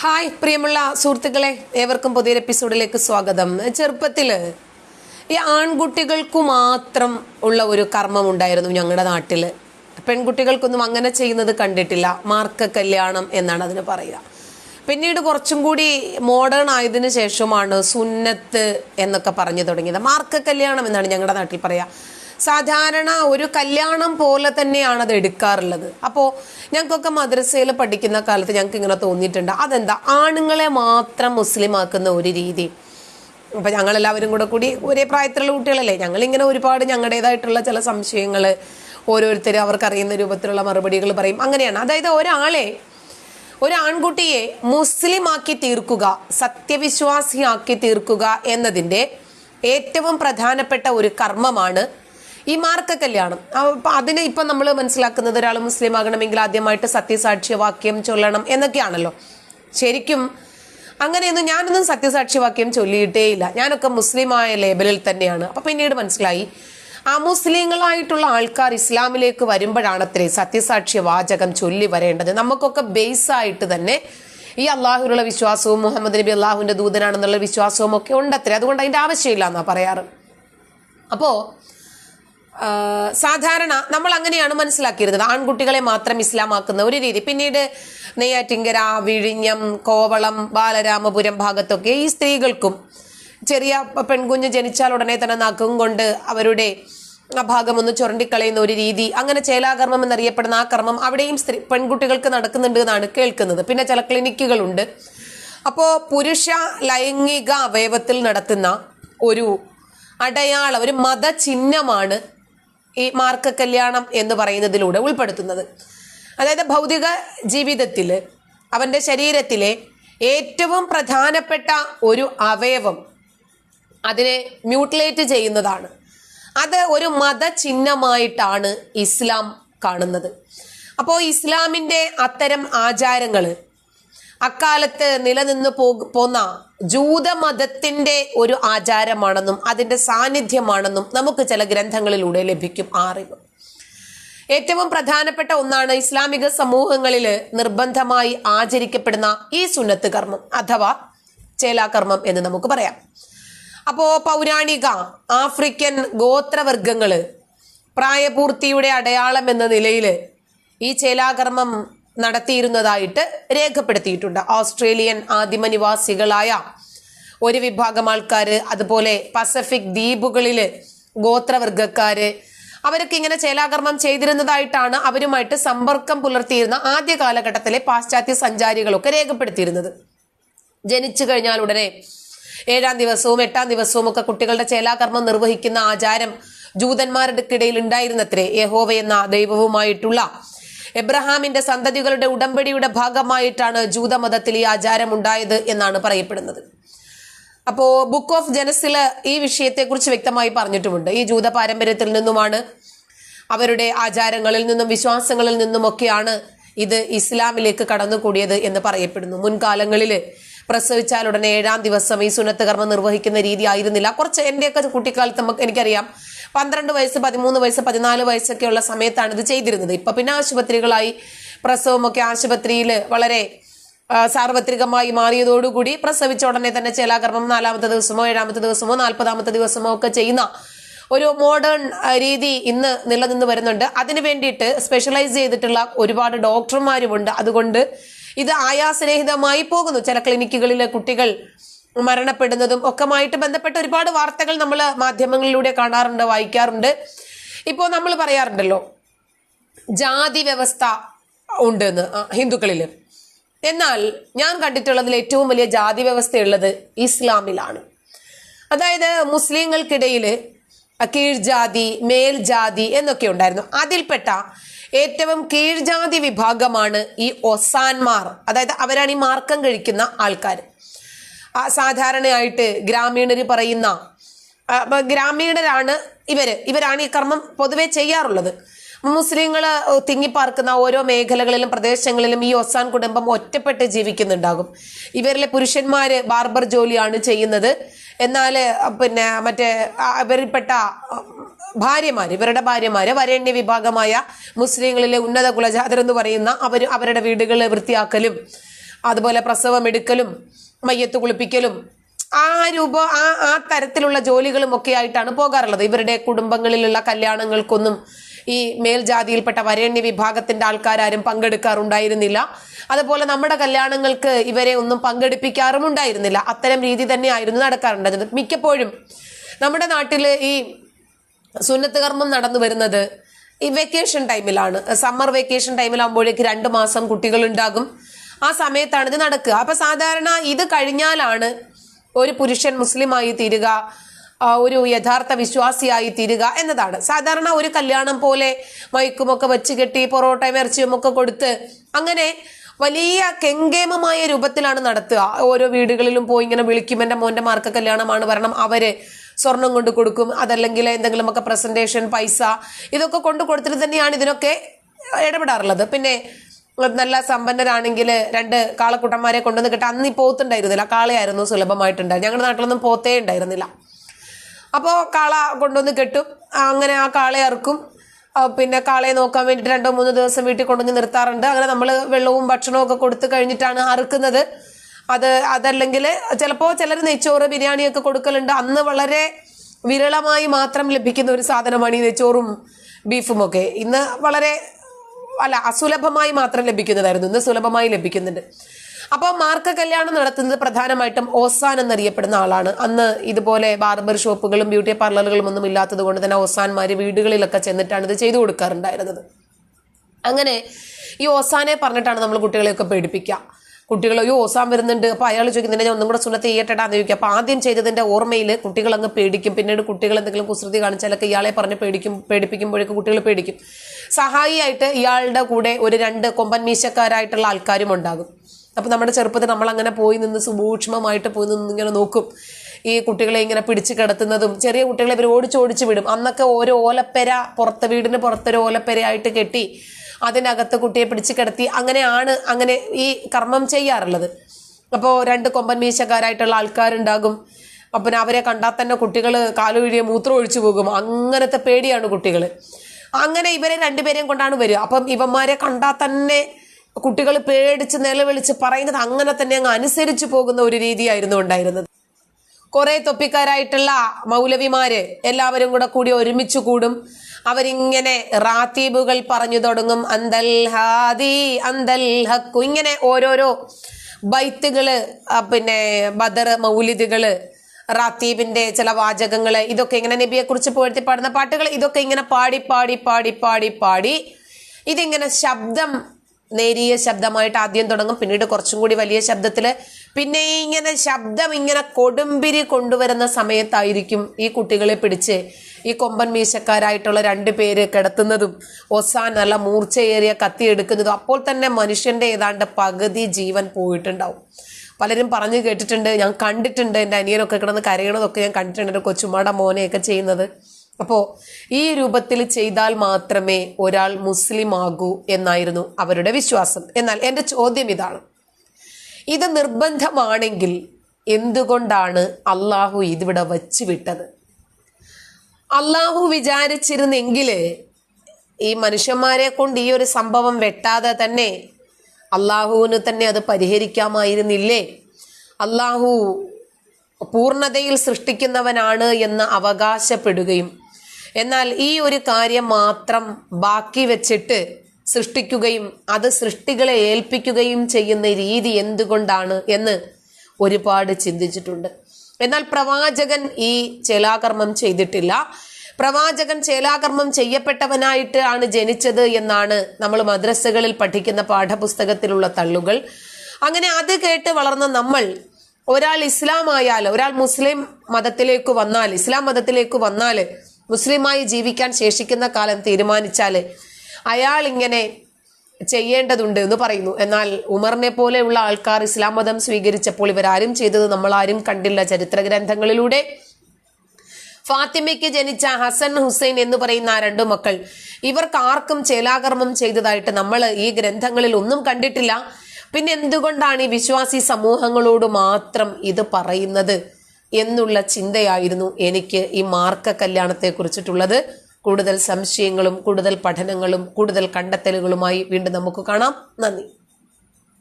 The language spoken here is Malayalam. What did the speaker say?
ഹായ് പ്രിയമുള്ള സുഹൃത്തുക്കളെ ഏവർക്കും പുതിയൊരു എപ്പിസോഡിലേക്ക് സ്വാഗതം. ചെറുപ്പത്തിൽ ഈ ആൺകുട്ടികൾക്കു മാത്രം ഉള്ള ഒരു കർമ്മം ഉണ്ടായിരുന്നു ഞങ്ങളുടെ നാട്ടിൽ പെൺകുട്ടികൾക്കൊന്നും അങ്ങനെ ചെയ്യുന്നത് കണ്ടിട്ടില്ല. മാർക്ക കല്യാണം എന്നാണ് അതിന് പറയുക. പിന്നീട് കുറച്ചും കൂടി മോഡേൺ ആയതിന് ശേഷമാണ് സുന്നത്ത് എന്നൊക്കെ പറഞ്ഞു തുടങ്ങിയത്. മാർക്ക കല്യാണം എന്നാണ് ഞങ്ങളുടെ നാട്ടിൽ പറയുക സാധാരണ ഒരു കല്യാണം പോലെ തന്നെയാണ് അത് എടുക്കാറുള്ളത്. അപ്പോൾ ഞങ്ങൾക്കൊക്കെ മദ്രസയിൽ പഠിക്കുന്ന കാലത്ത് ഞങ്ങൾക്ക് ഇങ്ങനെ തോന്നിയിട്ടുണ്ട്. അതെന്താ? ആണുങ്ങളെ മാത്രം മുസ്ലിം ആക്കുന്ന ഒരു രീതി. അപ്പം ഞങ്ങളെല്ലാവരും കൂടെ കൂടി ഒരേ പ്രായത്തിലുള്ള കുട്ടികളല്ലേ? ഞങ്ങളിങ്ങനെ ഒരുപാട് ഞങ്ങളുടേതായിട്ടുള്ള ചില സംശയങ്ങൾ ഓരോരുത്തരും അവർക്കറിയുന്ന രൂപത്തിലുള്ള മറുപടികൾ പറയും. അങ്ങനെയാണ്. അതായത് ഒരാളെ ഒരു ആൺകുട്ടിയെ മുസ്ലിമാക്കി തീർക്കുക സത്യവിശ്വാസിയാക്കി തീർക്കുക എന്നതിന്റെ ഏറ്റവും പ്രധാനപ്പെട്ട ഒരു കർമ്മമാണ് ഈ മാർക്ക കല്യാണം. അപ്പൊ അതിനെ ഇപ്പം നമ്മൾ മനസ്സിലാക്കുന്നത് ഒരാൾ മുസ്ലിം ആകണമെങ്കിൽ ആദ്യമായിട്ട് സത്യസാക്ഷ്യവാക്യം ചൊല്ലണം എന്നൊക്കെയാണല്ലോ. ശരിക്കും അങ്ങനെയൊന്നും ഞാനൊന്നും സത്യസാക്ഷ്യവാക്യം ചൊല്ലിയിട്ടേയില്ല. ഞാനൊക്കെ മുസ്ലിമായ ലേബലിൽ തന്നെയാണ്. അപ്പൊ പിന്നീട് മനസ്സിലായി. ആ മുസ്ലിങ്ങളായിട്ടുള്ള ആൾക്കാർ ഇസ്ലാമിലേക്ക് വരുമ്പോഴാണത്രേ സത്യസാക്ഷ്യ വാചകം ചൊല്ലി വരേണ്ടത്. നമുക്കൊക്കെ ബേസ് ആയിട്ട് തന്നെ ഈ അള്ളാഹുവിനുള്ള വിശ്വാസവും മുഹമ്മദ് നബി അള്ളാഹുവിന്റെ ദൂതനാണെന്നുള്ള വിശ്വാസവും ഒക്കെ ഉണ്ടത്രേ. അതുകൊണ്ട് അതിന്റെ ആവശ്യമില്ല എന്നാ പറയാറ്. അപ്പോ സാധാരണ നമ്മൾ അങ്ങനെയാണ് മനസ്സിലാക്കിയിരുന്നത്. ആൺകുട്ടികളെ മാത്രം ഇസ്ലാമാക്കുന്ന ഒരു രീതി. പിന്നീട് നെയ്യാറ്റിങ്കര വിഴിഞ്ഞം കോവളം ബാലരാമപുരം ഭാഗത്തൊക്കെ ഈ സ്ത്രീകൾക്കും ചെറിയ പെൺകുഞ്ഞ് ജനിച്ചാൽ ഉടനെ തന്നെ നഖം കൊണ്ട് അവരുടെ ആ ഭാഗം ഒന്ന് ചുരണ്ടിക്കളയുന്ന ഒരു രീതി അങ്ങനെ ചേലാകർമ്മം എന്നറിയപ്പെടുന്ന ആ കർമ്മം അവിടെയും സ്ത്രീ പെൺകുട്ടികൾക്ക് നടക്കുന്നുണ്ട് എന്നാണ് കേൾക്കുന്നത്. പിന്നെ ചില ക്ലിനിക്കുകളുണ്ട്. അപ്പോൾ പുരുഷ ലൈംഗിക അവയവത്തിൽ നടത്തുന്ന ഒരു അടയാളം ഒരു മതചിഹ്നമാണ് ഈ മാർക്ക കല്യാണം എന്ന് പറയുന്നതിലൂടെ ഉൾപ്പെടുത്തുന്നത്. അതായത് ഭൗതിക ജീവിതത്തിൽ അവന്റെ ശരീരത്തിലെ ഏറ്റവും പ്രധാനപ്പെട്ട ഒരു അവയവം അതിനെ മ്യൂട്ടിലേറ്റ് ചെയ്യുന്നതാണ്. അത് ഒരു മതചിഹ്നമായിട്ടാണ് ഇസ്ലാം കാണുന്നത്. അപ്പോൾ ഇസ്ലാമിന്റെ അത്തരം ആചാരങ്ങൾ അക്കാലത്ത് നിലനിന്ന് പോന്ന ജൂതമതത്തിന്റെ ഒരു ആചാരമാണെന്നും അതിന്റെ സാന്നിധ്യമാണെന്നും നമുക്ക് ചില ഗ്രന്ഥങ്ങളിലൂടെ ലഭിക്കും അറിവ്. ഏറ്റവും പ്രധാനപ്പെട്ട ഒന്നാണ് ഇസ്ലാമിക സമൂഹങ്ങളിൽ നിർബന്ധമായി ആചരിക്കപ്പെടുന്ന ഈ സുന്നത്ത് കർമ്മം അഥവാ ചേലാകർമ്മം എന്ന് നമുക്ക് പറയാം. അപ്പോൾ പൗരാണിക ആഫ്രിക്കൻ ഗോത്രവർഗങ്ങൾ പ്രായപൂർത്തിയുടെ അടയാളം എന്ന നിലയിൽ ഈ ചേലാകർമ്മം നടത്തിയിരുന്നതായിട്ട് രേഖപ്പെടുത്തിയിട്ടുണ്ട്. ഓസ്ട്രേലിയൻ ആദിമ നിവാസികളായ ഒരു വിഭാഗം ആൾക്കാർ അതുപോലെ പസഫിക് ദ്വീപുകളിൽ ഗോത്രവർഗക്കാര് അവരൊക്കെ ഇങ്ങനെ ചേലാകർമ്മം ചെയ്തിരുന്നതായിട്ടാണ് അവരുമായിട്ട് സമ്പർക്കം പുലർത്തിയിരുന്ന ആദ്യ കാലഘട്ടത്തിലെ പാശ്ചാത്യ സഞ്ചാരികളൊക്കെ രേഖപ്പെടുത്തിയിരുന്നത്. ജനിച്ചു കഴിഞ്ഞാൽ ഉടനെ ഏഴാം ദിവസവും എട്ടാം ദിവസവും ഒക്കെ കുട്ടികളുടെ ചേലാകർമ്മം നിർവഹിക്കുന്ന ആചാരം ജൂതന്മാരുടെ ഇടയിൽ ഉണ്ടായിരുന്നത്രേ. യഹോവ എന്ന ദൈവവുമായിട്ടുള്ള എബ്രഹാമിന്റെ സന്തതികളുടെ ഉടമ്പടിയുടെ ഭാഗമായിട്ടാണ് ജൂതമതത്തിൽ ഈ ആചാരം ഉണ്ടായത് എന്നാണ് പറയപ്പെടുന്നത്. അപ്പോ ബുക്ക് ഓഫ് ജനസിൽ ഈ വിഷയത്തെക്കുറിച്ച് വ്യക്തമായി പറഞ്ഞിട്ടുമുണ്ട്. ഈ ജൂത പാരമ്പര്യത്തിൽ നിന്നുമാണ് അവരുടെ ആചാരങ്ങളിൽ നിന്നും വിശ്വാസങ്ങളിൽ നിന്നുമൊക്കെയാണ് ഇത് ഇസ്ലാമിലേക്ക് കടന്നുകൂടിയത് എന്ന് പറയപ്പെടുന്നു. മുൻകാലങ്ങളിൽ പ്രസവിച്ചാൽ ഉടനെ ഏഴാം ദിവസം ഈ സുന്നത്ത് കർമ്മം നിർവഹിക്കുന്ന രീതി ആയിരുന്നില്ല. കുറച്ച് എന്റെയൊക്കെ കുട്ടിക്കാലത്ത് നമുക്ക് എനിക്കറിയാം. പന്ത്രണ്ട് വയസ്സ് പതിമൂന്ന് വയസ്സ് പതിനാല് വയസ്സൊക്കെ ഉള്ള സമയത്താണ് ഇത് ചെയ്തിരുന്നത്. ഇപ്പൊ പിന്നെ ആശുപത്രികളായി പ്രസവമൊക്കെ ആശുപത്രിയിൽ വളരെ സാർവത്രികമായി മാറിയതോടുകൂടി പ്രസവിച്ച ഉടനെ തന്നെ ചേലാകർമ്മം നാലാമത്തെ ദിവസമോ ഏഴാമത്തെ ദിവസമോ നാൽപ്പതാമത്തെ ദിവസമോ ഒക്കെ ചെയ്യുന്ന ഒരു മോഡേൺ രീതി ഇന്ന് നിലനിന്ന് വരുന്നുണ്ട്. അതിനു വേണ്ടിയിട്ട് സ്പെഷ്യലൈസ് ചെയ്തിട്ടുള്ള ഒരുപാട് ഡോക്ടർമാരുമുണ്ട്. അതുകൊണ്ട് ഇത് ആയാസരഹിതമായി പോകുന്നു. ചില ക്ലിനിക്കുകളിലെ കുട്ടികൾ മരണപ്പെടുന്നതും ഒക്കെമായിട്ട് ബന്ധപ്പെട്ട ഒരുപാട് വാർത്തകൾ നമ്മൾ മാധ്യമങ്ങളിലൂടെ കാണാറുണ്ട് വായിക്കാറുണ്ട്. ഇപ്പോൾ നമ്മൾ പറയാറുണ്ടല്ലോ ജാതി വ്യവസ്ഥ ഉണ്ടെന്ന് ഹിന്ദുക്കളിൽ എന്നാൽ ഞാൻ കണ്ടിട്ടുള്ളതിൽ ഏറ്റവും വലിയ ജാതി വ്യവസ്ഥയുള്ളത് ഇസ്ലാമിലാണ്. അതായത് മുസ്ലിങ്ങൾക്കിടയിൽ കീഴ്ജാതി മേൽജാതി എന്നൊക്കെ ഉണ്ടായിരുന്നു. അതിൽപ്പെട്ട ഏറ്റവും കീഴ്ജാതി വിഭാഗമാണ് ഈ ഒസാൻമാർ അതായത് അവരാണ് ഈ മാർക്കം കഴിക്കുന്ന ആൾക്കാർ സാധാരണയായിട്ട് ഗ്രാമീണർ പറയുന്ന ഗ്രാമീണരാണ് ഇവർ. ഇവരാണ് ഈ കർമ്മം പൊതുവെ ചെയ്യാറുള്ളത്. മുസ്ലിങ്ങൾ തിങ്ങിപ്പാർക്കുന്ന ഓരോ മേഖലകളിലും പ്രദേശങ്ങളിലും ഈ ഒസാൻ കുടുംബം ഒറ്റപ്പെട്ട് ജീവിക്കുന്നുണ്ടാകും. ഇവരിലെ പുരുഷന്മാര് ബാർബർ ജോലിയാണ് ചെയ്യുന്നത്. എന്നാൽ പിന്നെ മറ്റേ ഇവരിൽപ്പെട്ട ഭാര്യമാർ ഇവരുടെ ഭാര്യമാർ വരേണ്യ വിഭാഗമായ മുസ്ലിങ്ങളിലെ ഉന്നത കുലജാതർ എന്ന് പറയുന്ന അവർ അവരുടെ വീടുകൾ വൃത്തിയാക്കലും അതുപോലെ പ്രസവം എടുക്കലും മയ്യത്ത് കുളിപ്പിക്കലും ആ രൂപ ആ ആ തരത്തിലുള്ള ജോലികളും ഒക്കെ ആയിട്ടാണ് പോകാറുള്ളത്. ഇവരുടെ കുടുംബങ്ങളിലുള്ള കല്യാണങ്ങൾക്കൊന്നും ഈ മേൽജാതിയിൽപ്പെട്ട വരേണ്യ വിഭാഗത്തിന്റെ ആൾക്കാരും പങ്കെടുക്കാറുണ്ടായിരുന്നില്ല. അതുപോലെ നമ്മുടെ കല്യാണങ്ങൾക്ക് ഇവരെ ഒന്നും പങ്കെടുപ്പിക്കാറും ഉണ്ടായിരുന്നില്ല. അത്തരം രീതി തന്നെയായിരുന്നു നടക്കാറുണ്ടായിരുന്നത്. മിക്കപ്പോഴും നമ്മുടെ നാട്ടിൽ ഈ സുന്നത്ത് കർമ്മം നടന്നു വരുന്നത് ഈ വെക്കേഷൻ ടൈമിലാണ് സമ്മർ വെക്കേഷൻ ടൈമിലാകുമ്പോഴേക്ക് രണ്ട് മാസം കുട്ടികൾ ഉണ്ടാകും ആ സമയത്താണ് ഇത് നടക്കുക. അപ്പൊ സാധാരണ ഇത് കഴിഞ്ഞാലാണ് ഒരു പുരുഷൻ മുസ്ലിമായി തീരുക ഒരു യഥാർത്ഥ വിശ്വാസിയായി തീരുക എന്നതാണ്. സാധാരണ ഒരു കല്യാണം പോലെ മയക്കുമൊക്കെ വെച്ച് കെട്ടി പൊറോട്ടയും ഇറച്ചിയും ഒക്കെ കൊടുത്ത് അങ്ങനെ വലിയ കെങ്കേമമായ രൂപത്തിലാണ് നടത്തുക. ഓരോ വീടുകളിലും പോയി ഇങ്ങനെ വിളിക്കും എന്റെ മോന്റെ മാർക്ക് കല്യാണമാണ് വരണം അവർ സ്വർണം കൊണ്ട് കൊടുക്കും. അതല്ലെങ്കിൽ എന്തെങ്കിലുമൊക്കെ പ്രസന്റേഷൻ പൈസ ഇതൊക്കെ കൊണ്ട് കൊടുത്തിട്ട് തന്നെയാണ് ഇതിനൊക്കെ ഇടപെടാറുള്ളത്. പിന്നെ നല്ല സമ്പന്നരാണെങ്കിൽ രണ്ട് കാളക്കുട്ടന്മാരെ കൊണ്ടുവന്ന് കിട്ടാൻ അന്ന് ഈ പോത്തുണ്ടായിരുന്നില്ല. കാളയായിരുന്നു സുലഭമായിട്ടുണ്ടായിരുന്നു ഞങ്ങളുടെ നാട്ടിലൊന്നും പോത്തേ ഉണ്ടായിരുന്നില്ല. അപ്പോൾ കാള കൊണ്ടുവന്ന് കെട്ടും. അങ്ങനെ ആ കാളയെ ഇറക്കും പിന്നെ കാളയെ നോക്കാൻ വേണ്ടിയിട്ട് രണ്ടോ മൂന്നോ ദിവസം വീട്ടിൽ കൊണ്ടുവന്ന് നിർത്താറുണ്ട്. അങ്ങനെ നമ്മൾ വെള്ളവും ഭക്ഷണവും ഒക്കെ കൊടുത്തു കഴിഞ്ഞിട്ടാണ് അറുക്കുന്നത്. അത് അതല്ലെങ്കിൽ ചിലപ്പോൾ ചിലർ നെയ്ച്ചോറ് ബിരിയാണിയൊക്കെ കൊടുക്കലുണ്ട്. അന്ന് വളരെ വിരളമായി മാത്രം ലഭിക്കുന്ന ഒരു സാധനമാണ് ഈ നെയ്ച്ചോറും ബീഫും ഒക്കെ ഇന്ന് വളരെ അല്ല അസുലഭമായി മാത്രം ലഭിക്കുന്നതായിരുന്നു. ഇന്ന് സുലഭമായി ലഭിക്കുന്നുണ്ട്. അപ്പോൾ മാർക്ക കല്യാണം നടത്തുന്നത് പ്രധാനമായിട്ടും ഓസാൻ എന്നറിയപ്പെടുന്ന ആളാണ്. അന്ന് ഇതുപോലെ ബാർബർ ഷോപ്പുകളും ബ്യൂട്ടി പാർലറുകളും ഒന്നും ഇല്ലാത്തത് കൊണ്ട് തന്നെ ഓസാൻമാര് വീടുകളിലൊക്കെ ചെന്നിട്ടാണ് ഇത് ചെയ്തു കൊടുക്കാറുണ്ടായിരുന്നത്. അങ്ങനെ ഈ ഓസാനെ പറഞ്ഞിട്ടാണ് നമ്മൾ കുട്ടികളെയൊക്കെ പേടിപ്പിക്കുക. കുട്ടികൾ അയ്യോ ഓസാൻ വരുന്നുണ്ട്. അപ്പോൾ അയാൾ ചോദിക്കുന്നുണ്ട് ഞാൻ ഒന്നും കൂടെ സുന്നത്ത് ചെയ്യട്ടെടാന്ന് ചോദിക്കും. അപ്പോൾ ആദ്യം ചെയ്തതിന്റെ ഓർമ്മയിൽ കുട്ടികൾ അങ്ങ് പേടിക്കും. പിന്നീട് കുട്ടികൾ എന്തെങ്കിലും കുസൃതി കാണിച്ചാലൊക്കെ ഇയാളെ പറഞ്ഞ് പേടിക്കും പേടിപ്പിക്കുമ്പോഴേക്കും കുട്ടികൾ പേടിക്കും. സഹായിയായിട്ട് ഇയാളുടെ കൂടെ ഒരു രണ്ട് കൊമ്പൻ മീശക്കാരായിട്ടുള്ള ആൾക്കാരും ഉണ്ടാകും. അപ്പോൾ നമ്മുടെ ചെറുപ്പത്തിൽ നമ്മൾ അങ്ങനെ പോയി നിന്ന് സൂക്ഷ്മമായിട്ട് പോയി നിന്ന് ഇങ്ങനെ നോക്കും. ഈ കുട്ടികളെ ഇങ്ങനെ പിടിച്ചു കിടത്തുന്നതും ചെറിയ കുട്ടികളെ ഇവർ ഓടിച്ച് ഓടിച്ച് വിടും. അന്നൊക്കെ ഓരോ ഓലപ്പെര പുറത്ത് വീടിന് പുറത്തൊരു ഓലപ്പെരയായിട്ട് കെട്ടി അതിനകത്ത് കുട്ടിയെ പിടിച്ചു കിടത്തി അങ്ങനെയാണ് അങ്ങനെ ഈ കർമ്മം ചെയ്യാറുള്ളത്. അപ്പോൾ രണ്ട് കൊമ്പൻ മീശക്കാരായിട്ടുള്ള ആൾക്കാരുണ്ടാകും. അപ്പം അവരെ കണ്ടാൽ തന്നെ കുട്ടികൾ കാലുവഴിയെ മൂത്രം ഒഴിച്ചു പോകും. അങ്ങനത്തെ പേടിയാണ് കുട്ടികൾ അങ്ങനെ ഇവരെ രണ്ടുപേരെയും കൊണ്ടാണ് വരിക. അപ്പം ഇവന്മാരെ കണ്ടാൽ തന്നെ കുട്ടികൾ പേടിച്ച് നിലവിളിച്ച് പറയുന്നത് അങ്ങനെ തന്നെ അങ്ങ് അനുസരിച്ച് പോകുന്ന ഒരു രീതിയായിരുന്നു ഉണ്ടായിരുന്നത്. കുറെ തൊപ്പിക്കാരായിട്ടുള്ള മൗലവിമാര് എല്ലാവരും കൂടെ കൂടി ഒരുമിച്ച് കൂടും. അവരിങ്ങനെ റാത്തീബുകൾ പറഞ്ഞു തുടങ്ങും അന്തൽ ഹാദി അന്തൽ ഹക്കു. ഇങ്ങനെ ഓരോരോ ബൈത്തുകൾ പിന്നെ ബദർ മൗലിദുകൾ റാത്തീബിന്റെ ചില വാചകങ്ങൾ ഇതൊക്കെ ഇങ്ങനെ നബിയെ കുറിച്ച് പാടുന്ന പാട്ടുകൾ ഇതൊക്കെ ഇങ്ങനെ പാടി പാടി പാടി പാടി പാടി. ഇതിങ്ങനെ ശബ്ദം നേരിയ ശബ്ദമായിട്ട് ആദ്യം തുടങ്ങും പിന്നീട് കുറച്ചും കൂടി വലിയ ശബ്ദത്തിൽ പിന്നെ ഇങ്ങനെ ശബ്ദം ഇങ്ങനെ കൊടുമ്പിരി കൊണ്ടുവരുന്ന സമയത്തായിരിക്കും ഈ കുട്ടികളെ പിടിച്ച് ഈ കൊമ്പൻ മീശക്കാരായിട്ടുള്ള രണ്ട് പേര് കിടത്തുന്നതും ഒസാൻ നല്ല മൂർച്ചയേറിയ കത്തിയെടുക്കുന്നതും അപ്പോൾ തന്നെ മനുഷ്യന്റെ ഏതാണ്ട് പകുതി ജീവൻ പോയിട്ടുണ്ടാവും. പലരും പറഞ്ഞു കേട്ടിട്ടുണ്ട് ഞാൻ കണ്ടിട്ടുണ്ട് എന്റെ അനിയനൊക്കെ കിടന്ന് കരയണതൊക്കെ ഞാൻ കണ്ടിട്ടുണ്ട് എന്റെ കൊച്ചുമാട മോനെയൊക്കെ ചെയ്യുന്നത്. അപ്പോൾ ഈ രൂപത്തിൽ ചെയ്താൽ മാത്രമേ ഒരാൾ മുസ്ലിം ആകൂ എന്നായിരുന്നു അവരുടെ വിശ്വാസം. എന്നാൽ എന്റെ ചോദ്യം ഇതാണ്. ഇത് നിർബന്ധമാണെങ്കിൽ എന്തുകൊണ്ടാണ് അള്ളാഹു ഇതിവിടെ വച്ചു വിട്ടത്? അള്ളാഹു വിചാരിച്ചിരുന്നെങ്കിൽ ഈ മനുഷ്യന്മാരെ കൊണ്ട് ഈ ഒരു സംഭവം വെട്ടാതെ തന്നെ അള്ളാഹുവിന് തന്നെ അത് പരിഹരിക്കാമായിരുന്നില്ലേ? അള്ളാഹു പൂർണതയിൽ സൃഷ്ടിക്കുന്നവനാണ് എന്ന് അവകാശപ്പെടുകയും എന്നാൽ ഈ ഒരു കാര്യം മാത്രം ബാക്കി വെച്ചിട്ട് സൃഷ്ടിക്കുകയും അത് സൃഷ്ടികളെ ഏൽപ്പിക്കുകയും ചെയ്യുന്ന രീതി എന്തുകൊണ്ടാണ് എന്ന് ഒരുപാട് ചിന്തിച്ചിട്ടുണ്ട്. എന്നാൽ പ്രവാചകൻ ഈ ചേലാകർമ്മം ചെയ്തിട്ടില്ല. പ്രവാചകൻ ചേലാകർമ്മം ചെയ്യപ്പെട്ടവനായിട്ട് ആണ് ജനിച്ചത് എന്നാണ് നമ്മൾ മദ്രസകളിൽ പഠിക്കുന്ന പാഠപുസ്തകത്തിലുള്ള തള്ളുകൾ. അങ്ങനെ അത് കേട്ട് വളർന്ന നമ്മൾ ഒരാൾ ഇസ്ലാം ആയാൽ ഒരാൾ മുസ്ലിം മതത്തിലേക്ക് വന്നാൽ ഇസ്ലാം മതത്തിലേക്ക് വന്നാൽ മുസ്ലിമായി ജീവിക്കാൻ ശേഷിക്കുന്ന കാലം തീരുമാനിച്ചാൽ അയാൾ ഇങ്ങനെ ചെയ്യേണ്ടതുണ്ട് എന്ന് പറയുന്നു. എന്നാൽ ഉമറിനെ പോലെയുള്ള ആൾക്കാർ ഇസ്ലാം മതം സ്വീകരിച്ചപ്പോൾ ഇവരാരും ചെയ്തത് നമ്മൾ ആരും കണ്ടില്ല. ചരിത്ര ഗ്രന്ഥങ്ങളിലൂടെ ഫാത്തിമയ്ക്ക് ജനിച്ച ഹസൻ ഹുസൈൻ എന്ന് പറയുന്ന ആ രണ്ടു മക്കൾ ഇവർക്ക് ആർക്കും ചേലാകർമ്മം ചെയ്തതായിട്ട് നമ്മൾ ഈ ഗ്രന്ഥങ്ങളിൽ ഒന്നും കണ്ടിട്ടില്ല. പിന്നെ എന്തുകൊണ്ടാണ് ഈ വിശ്വാസി സമൂഹങ്ങളോട് മാത്രം ഇത് പറയുന്നത് എന്നുള്ള ചിന്തയായിരുന്നു എനിക്ക് ഈ മാർക്ക കല്യാണത്തെ കുറിച്ചിട്ടുള്ളത് കൂടുതൽ സംശയങ്ങളും കൂടുതൽ പഠനങ്ങളും കൂടുതൽ കണ്ടെത്തലുകളുമായി വീണ്ടും നമുക്ക് കാണാം. നന്ദി.